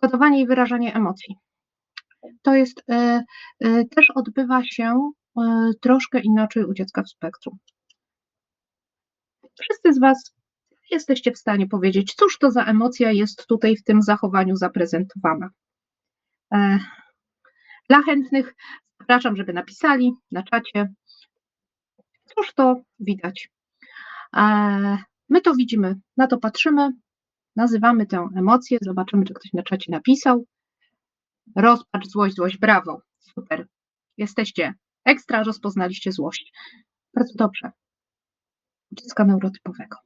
kodowanie i wyrażanie emocji. To jest, e, e, też odbywa się e, troszkę inaczej u dziecka w spektrum. Wszyscy z Was jesteście w stanie powiedzieć, cóż to za emocja jest tutaj w tym zachowaniu zaprezentowana. Dla chętnych zapraszam, żeby napisali na czacie, cóż to widać. My to widzimy, na to patrzymy, nazywamy tę emocję, zobaczymy, czy ktoś na czacie napisał. Rozpacz, złość, złość, brawo, super. Jesteście ekstra, rozpoznaliście złość. Bardzo dobrze. Dziecka neurotypowego.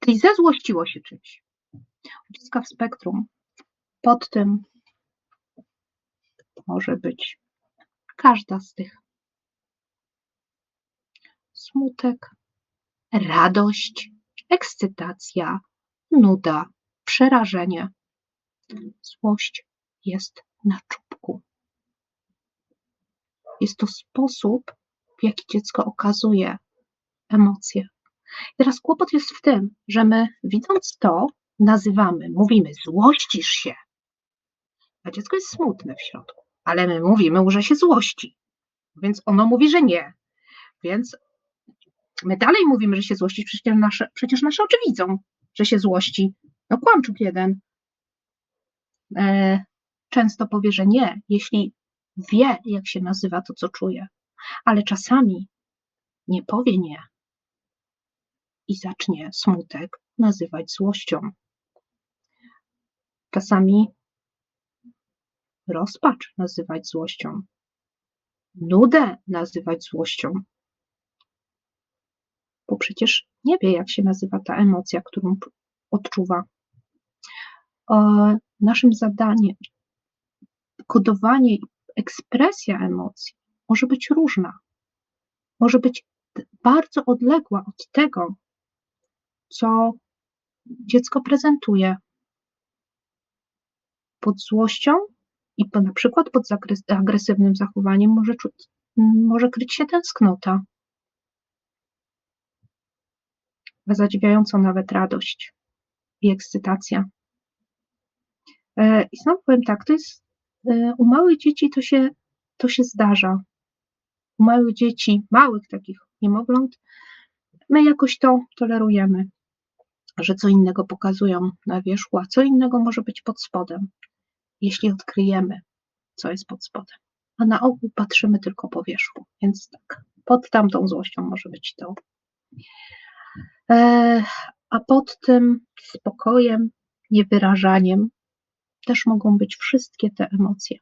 Czyli zezłościło się czymś. Dziecka w spektrum pod tym może być każda z tych. Smutek, radość, ekscytacja, nuda, przerażenie. Złość jest na czubku. Jest to sposób, w jaki dziecko okazuje emocje. Teraz kłopot jest w tym, że my widząc to, nazywamy, mówimy, złościsz się. A dziecko jest smutne w środku, ale my mówimy, że się złości. Więc ono mówi, że nie. Więc my dalej mówimy, że się złości, przecież nasze, przecież nasze oczy widzą, że się złości. No kłamczuk jeden. E, często powie, że nie, jeśli wie, jak się nazywa to, co czuje. Ale czasami nie powie nie i zacznie smutek nazywać złością. Czasami rozpacz nazywać złością, nudę nazywać złością, przecież nie wie, jak się nazywa ta emocja, którą odczuwa. E, Naszym zadaniem, kodowanie, ekspresja emocji może być różna, może być bardzo odległa od tego, co dziecko prezentuje. Pod złością i po, na przykład pod agresywnym zachowaniem może, czuć, może kryć się tęsknota, a zadziwiająco nawet radość i ekscytacja. E, I znowu powiem tak, to jest e, u małych dzieci to się, to się zdarza. U małych dzieci, małych takich niemowląt, my jakoś to tolerujemy, że co innego pokazują na wierzchu, a co innego może być pod spodem, jeśli odkryjemy, co jest pod spodem. A na ogół patrzymy tylko po wierzchu, więc tak, pod tamtą złością może być to. A pod tym spokojem, niewyrażaniem też mogą być wszystkie te emocje.